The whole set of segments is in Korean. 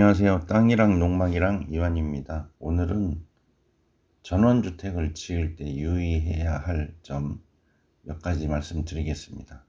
안녕하세요. 땅이랑 농막이랑 이완입니다. 오늘은 전원주택을 지을 때 유의해야 할 점 몇 가지 말씀드리겠습니다.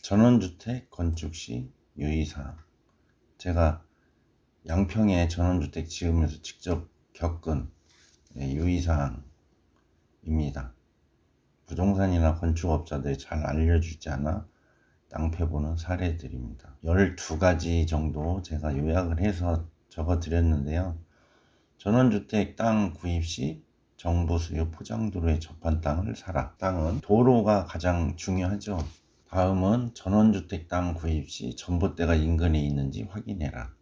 전원주택 건축 시 유의사항. 제가 양평에 전원주택 지으면서 직접 겪은 예, 유의사항 입니다. 부동산이나 건축업자들이 잘 알려주지 않아 낭패보는 사례들입니다. 12가지 정도 제가 요약을 해서 적어 드렸는데요. 전원주택 땅 구입 시 정부 수요 포장도로에 접한 땅을 사라. 땅은 도로가 가장 중요하죠. 다음은 전원주택 땅 구입 시 전봇대가 인근에 있는지 확인해라.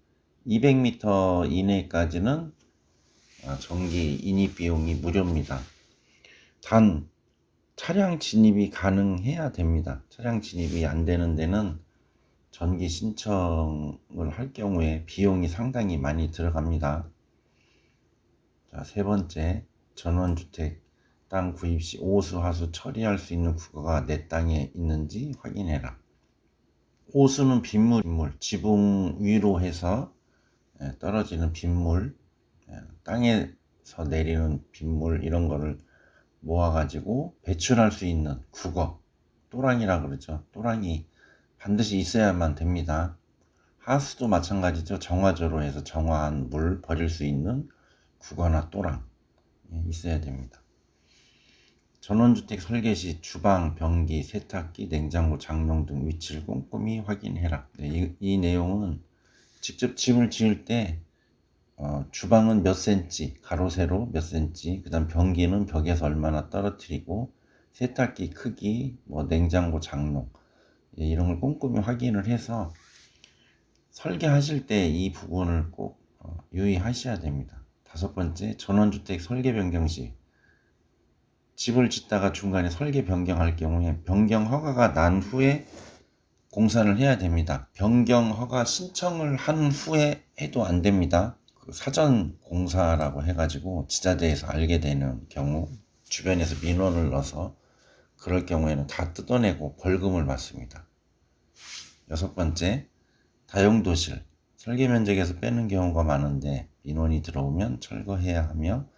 200m 이내까지는 아, 전기 인입 비용이 무료입니다. 단 차량 진입이 가능해야 됩니다. 차량 진입이 안 되는 데는 전기 신청을 할 경우에 비용이 상당히 많이 들어갑니다. 자, 세 번째, 전원주택 땅 구입 시 오수, 하수 처리할 수 있는 국가가 내 땅에 있는지 확인해라. 오수는 빗물, 빗물, 지붕 위로 해서 예, 떨어지는 빗물, 예, 땅에서 내리는 빗물 이런 거를 모아가지고 배출할 수 있는 국어, 또랑이라 그러죠. 또랑이 반드시 있어야만 됩니다. 하수도 마찬가지죠. 정화조로 해서 정화한 물 버릴 수 있는 국어나 또랑 예, 있어야 됩니다. 전원주택 설계 시 주방, 변기, 세탁기, 냉장고, 장롱 등 위치를 꼼꼼히 확인해라. 네, 이, 이 내용은 직접 집을 지을 때 어, 주방은 몇 센치, 가로 세로 몇 센치, 그 다음 변기는 벽에서 얼마나 떨어뜨리고 세탁기 크기, 뭐 냉장고 장롱 예, 이런 걸 꼼꼼히 확인을 해서 설계하실 때 이 부분을 꼭 어, 유의하셔야 됩니다. 다섯 번째, 전원주택 설계 변경 시 집을 짓다가 중간에 설계 변경할 경우에 변경 허가가 난 후에 공사를 해야 됩니다. 변경 허가 신청을 한 후에 해도 안 됩니다. 그 사전 공사라고 해가지고 지자체에서 알게 되는 경우 주변에서 민원을 넣어서 그럴 경우에는 다 뜯어내고 벌금을 받습니다. 여섯 번째, 다용도실 설계 면적에서 빼는 경우가 많은데 민원이 들어오면 철거해야 하며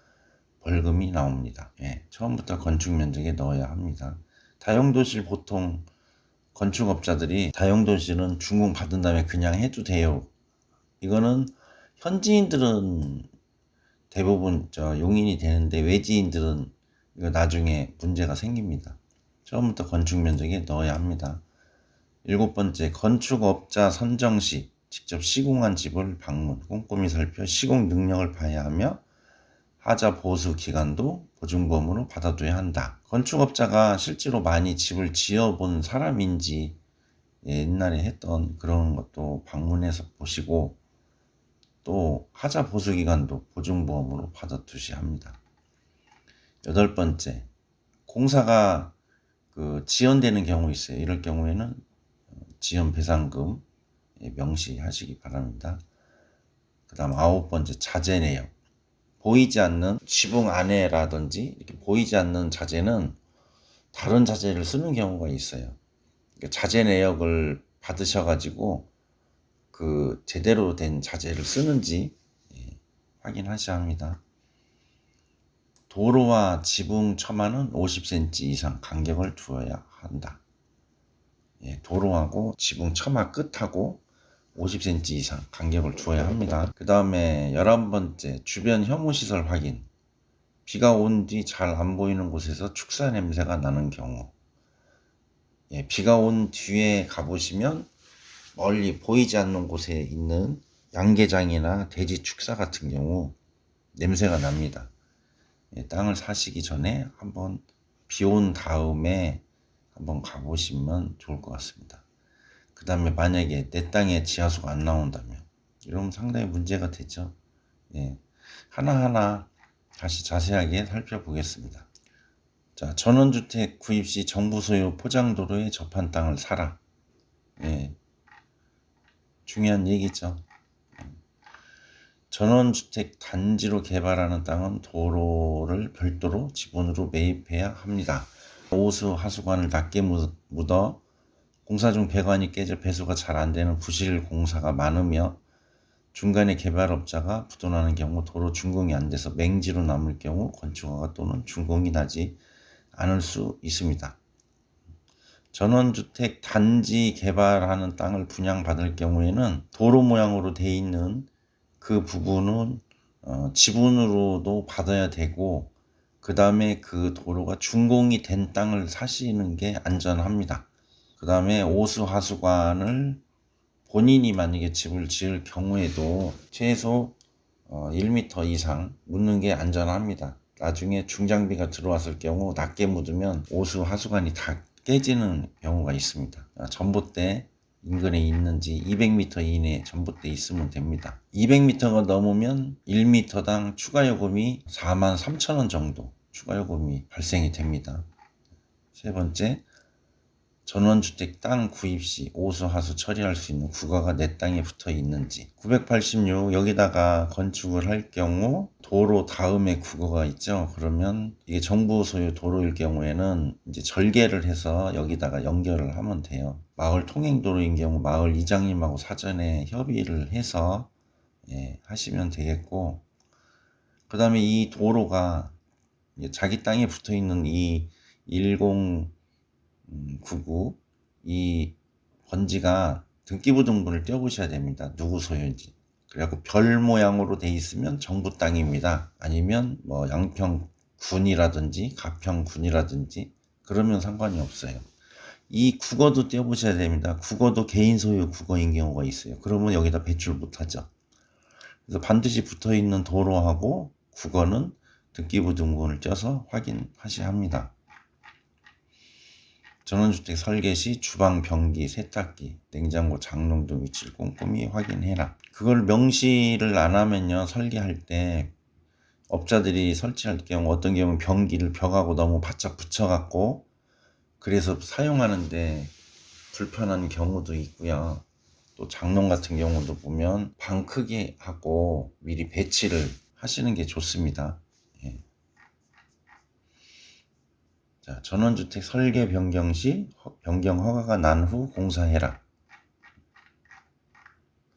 벌금이 나옵니다. 예, 처음부터 건축 면적에 넣어야 합니다. 다용도실 보통 건축업자들이 다용도실은 준공 받은 다음에 그냥 해도 돼요. 이거는 현지인들은 대부분 저 용인이 되는데 외지인들은 이거 나중에 문제가 생깁니다. 처음부터 건축 면적에 넣어야 합니다. 일곱 번째, 건축업자 선정 시 직접 시공한 집을 방문, 꼼꼼히 살펴 시공 능력을 봐야 하며 하자 보수 기간도 보증보험으로 받아둬야 한다. 건축업자가 실제로 많이 집을 지어본 사람인지 옛날에 했던 그런 것도 방문해서 보시고 또 하자 보수 기간도 보증보험으로 받아두셔야 합니다. 여덟 번째, 공사가 그 지연되는 경우 있어요. 이럴 경우에는 지연 배상금 명시하시기 바랍니다. 그 다음 아홉 번째, 자재 내역. 보이지 않는 지붕 안에라든지 이렇게 보이지 않는 자재는 다른 자재를 쓰는 경우가 있어요. 그러니까 자재 내역을 받으셔가지고 그 제대로 된 자재를 쓰는지 예, 확인하셔야 합니다. 도로와 지붕 처마는 50cm 이상 간격을 두어야 한다. 예, 도로하고 지붕 처마 끝하고 50cm 이상 간격을 두어야 합니다. 그 다음에 11번째 주변 혐오시설 확인 비가 온 뒤 잘 안 보이는 곳에서 축사 냄새가 나는 경우 예, 비가 온 뒤에 가보시면 멀리 보이지 않는 곳에 있는 양계장이나 돼지 축사 같은 경우 냄새가 납니다. 예, 땅을 사시기 전에 한번 비 온 다음에 한번 가보시면 좋을 것 같습니다. 그 다음에 만약에 내 땅에 지하수가 안 나온다면 이러면 상당히 문제가 되죠. 예. 하나하나 다시 자세하게 살펴보겠습니다. 자, 전원주택 구입 시 정부 소유 포장도로에 접한 땅을 사라. 예. 중요한 얘기죠. 전원주택 단지로 개발하는 땅은 도로를 별도로 지분으로 매입해야 합니다. 오수 하수관을 낮게 묻- 묻어 공사 중 배관이 깨져 배수가 잘 안 되는 부실 공사가 많으며 중간에 개발업자가 부도나는 경우 도로 준공이 안 돼서 맹지로 남을 경우 건축허가 또는 준공이 나지 않을 수 있습니다. 전원주택 단지 개발하는 땅을 분양받을 경우에는 도로 모양으로 돼 있는 그 부분은 어, 지분으로도 받아야 되고 그 다음에 그 도로가 준공이 된 땅을 사시는 게 안전합니다. 그 다음에 오수 하수관을 본인이 만약에 집을 지을 경우에도 최소 어, 1m 이상 묻는 게 안전합니다. 나중에 중장비가 들어왔을 경우 낮게 묻으면 오수 하수관이 다 깨지는 경우가 있습니다. 아, 전봇대 인근에 있는지 200m 이내에 전봇대 있으면 됩니다. 200m가 넘으면 1m당 추가 요금이 4만 3천 원 정도 추가 요금이 발생이 됩니다. 세 번째, 전원주택 땅 구입 시 오수 하수 처리할 수 있는 국가가 내 땅에 붙어 있는지. 986 여기다가 건축을 할 경우 도로 다음에 국어가 있죠. 그러면 이게 정부 소유 도로일 경우에는 이제 절개를 해서 여기다가 연결을 하면 돼요. 마을 통행도로인 경우 마을 이장님하고 사전에 협의를 해서 예, 하시면 되겠고. 그 다음에 이 도로가 자기 땅에 붙어 있는 이10 음, 99, 이 번지가 등기부 등본을 떼어보셔야 됩니다. 누구 소유인지. 그래갖고 별 모양으로 돼 있으면 정부 땅입니다. 아니면 뭐 양평군이라든지 가평군이라든지 그러면 상관이 없어요. 이 국어도 떼어보셔야 됩니다. 국어도 개인 소유 국어인 경우가 있어요. 그러면 여기다 배출 못하죠. 그래서 반드시 붙어 있는 도로하고 국어는 등기부 등본을 떼서 확인하셔야 합니다. 전원주택 설계 시 주방, 변기, 세탁기, 냉장고, 장롱 등 위치를 꼼꼼히 확인해라. 그걸 명시를 안 하면요, 설계할 때 업자들이 설치할 경우 어떤 경우 변기를 벽하고 너무 바짝 붙여갖고 그래서 사용하는데 불편한 경우도 있고요. 또 장롱 같은 경우도 보면 방 크기하고 미리 배치를 하시는 게 좋습니다. 예. 자, 전원주택 설계 변경 시 허- 변경 허가가 난 후 공사해라.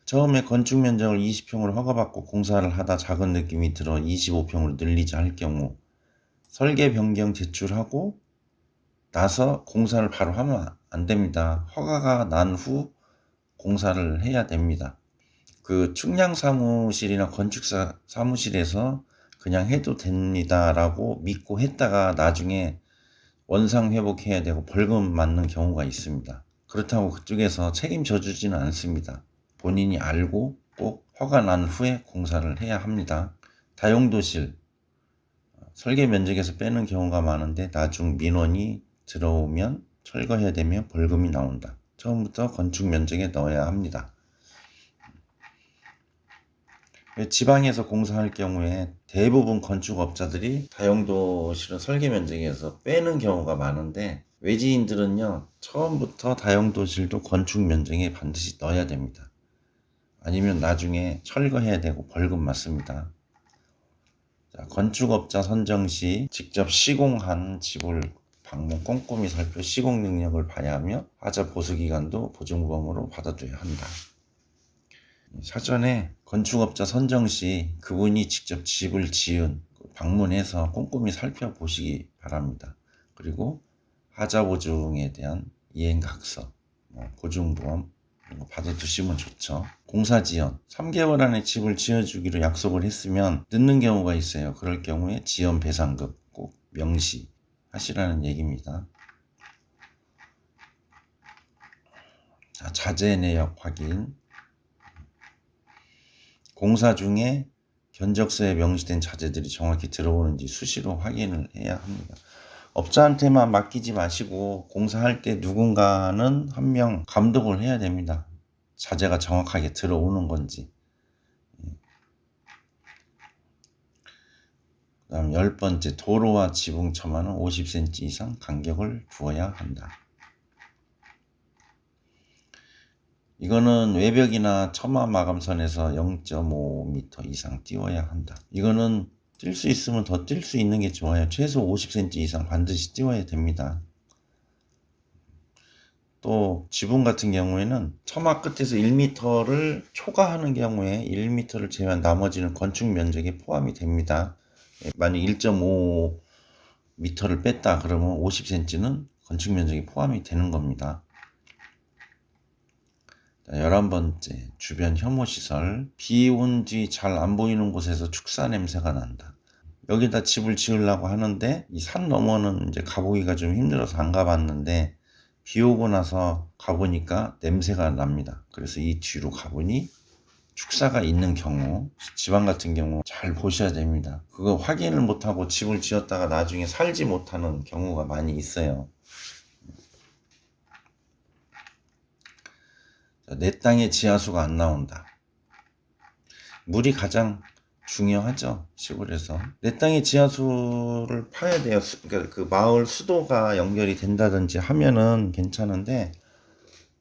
처음에 건축 면적을 20평으로 허가받고 공사를 하다 작은 느낌이 들어 25평으로 늘리자 할 경우 설계 변경 제출하고 나서 공사를 바로 하면 안 됩니다. 허가가 난 후 공사를 해야 됩니다. 그 측량 사무실이나 건축사 사무실에서 그냥 해도 됩니다라고 믿고 했다가 나중에 원상 회복해야 되고 벌금 맞는 경우가 있습니다. 그렇다고 그쪽에서 책임져 주지는 않습니다. 본인이 알고 꼭 허가 난 후에 공사를 해야 합니다. 다용도실 어, 설계 면적에서 빼는 경우가 많은데 나중 민원이 들어오면 철거해야 되면 벌금이 나온다. 처음부터 건축 면적에 넣어야 합니다. 지방에서 공사할 경우에 대부분 건축업자들이 다용도실은 설계 면적에서 빼는 경우가 많은데 외지인들은요 처음부터 다용도실도 건축 면적에 반드시 넣어야 됩니다. 아니면 나중에 철거해야 되고 벌금 맞습니다. 자, 건축업자 선정 시 직접 시공한 집을 방문 꼼꼼히 살펴 시공 능력을 봐야 하며 하자 보수 기간도 보증보험으로 받아줘야 한다. 사전에 건축업자 선정 시 그분이 직접 집을 지은 방문해서 꼼꼼히 살펴보시기 바랍니다. 그리고 하자 보증에 대한 이행각서, 뭐 보증보험 이런 거 받아두시면 좋죠. 공사 지연 3개월 안에 집을 지어주기로 약속을 했으면 늦는 경우가 있어요. 그럴 경우에 지연 배상금 꼭 명시하시라는 얘기입니다. 자, 자재 내역 확인. 공사 중에 견적서에 명시된 자재들이 정확히 들어오는지 수시로 확인을 해야 합니다. 업자한테만 맡기지 마시고 공사할 때 누군가는 한 명 감독을 해야 됩니다. 자재가 정확하게 들어오는 건지. 그 다음 열 번째 도로와 지붕 처마는 50cm 이상 간격을 두어야 한다. 이거는 외벽이나 처마 마감선에서 0.5m 이상 띄워야 한다. 이거는 뛸 수 있으면 더 뛸 수 있는 게 좋아요. 최소 50cm 이상 반드시 띄워야 됩니다. 또 지붕 같은 경우에는 처마 끝에서 1m를 초과하는 경우에 1m를 제외한 나머지는 건축 면적에 포함이 됩니다. 예, 만약 1.5m를 뺐다 그러면 50cm는 건축 면적에 포함이 되는 겁니다. 자, 11번째 주변 혐오 시설 비온 뒤 잘 안 보이는 곳에서 축사 냄새가 난다. 여기다 집을 지으려고 하는데 이 산 너머는 이제 가보기가 좀 힘들어서 안 가봤는데 비 오고 나서 가보니까 냄새가 납니다. 그래서 이 뒤로 가보니 축사가 있는 경우 집안 같은 경우 잘 보셔야 됩니다. 그거 확인을 못하고 집을 지었다가 나중에 살지 못하는 경우가 많이 있어요. 내 땅에 지하수가 안 나온다. 물이 가장 중요하죠 시골에서 내 땅에 지하수를 파야 돼요 수- 그러니까 그 마을 수도가 연결이 된다든지 하면은 괜찮은데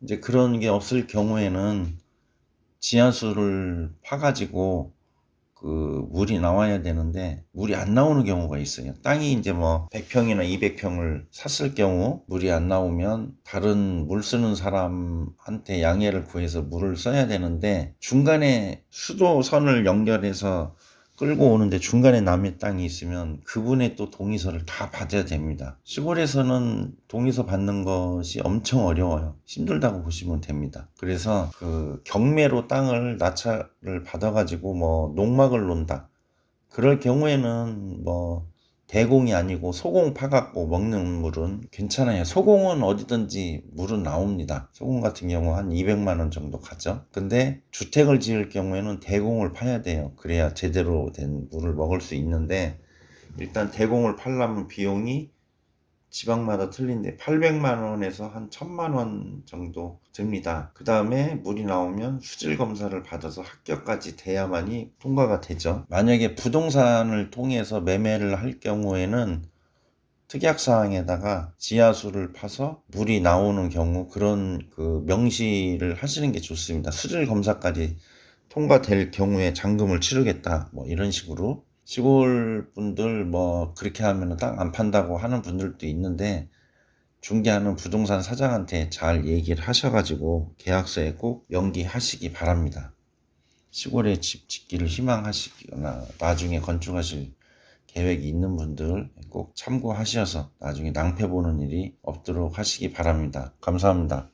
이제 그런 게 없을 경우에는 지하수를 파가지고 그 물이 나와야 되는데 물이 안 나오는 경우가 있어요. 땅이 이제 뭐 100평이나 200평을 샀을 경우 물이 안 나오면 다른 물 쓰는 사람한테 양해를 구해서 물을 써야 되는데 중간에 수도선을 연결해서 끌고 오는데 중간에 남의 땅이 있으면 그분의 또 동의서를 다 받아야 됩니다. 시골에서는 동의서 받는 것이 엄청 어려워요. 힘들다고 보시면 됩니다. 그래서 그 경매로 땅을 낙찰을 받아가지고 뭐 농막을 논다. 그럴 경우에는 뭐 대공이 아니고 소공 파갖고 먹는 물은 괜찮아요. 소공은 어디든지 물은 나옵니다. 소공 같은 경우 한 200만 원 정도 가죠. 근데 주택을 지을 경우에는 대공을 파야 돼요. 그래야 제대로 된 물을 먹을 수 있는데 일단 대공을 팔려면 비용이 지방마다 틀린데 800만 원에서 한 1000만 원 정도 듭니다. 그 다음에 물이 나오면 수질 검사를 받아서 합격까지 돼야만이 통과가 되죠. 만약에 부동산을 통해서 매매를 할 경우에는 특약 사항에다가 지하수를 파서 물이 나오는 경우 그런 그 명시를 하시는 게 좋습니다. 수질 검사까지 통과될 경우에 잔금을 치르겠다 뭐 이런 식으로 시골 분들 뭐 그렇게 하면 땅 안 판다고 하는 분들도 있는데 중개하는 부동산 사장한테 잘 얘기를 하셔가지고 계약서에 꼭 명기하시기 바랍니다. 시골에 집 짓기를 희망하시거나 나중에 건축하실 계획이 있는 분들 꼭 참고하셔서 나중에 낭패 보는 일이 없도록 하시기 바랍니다. 감사합니다.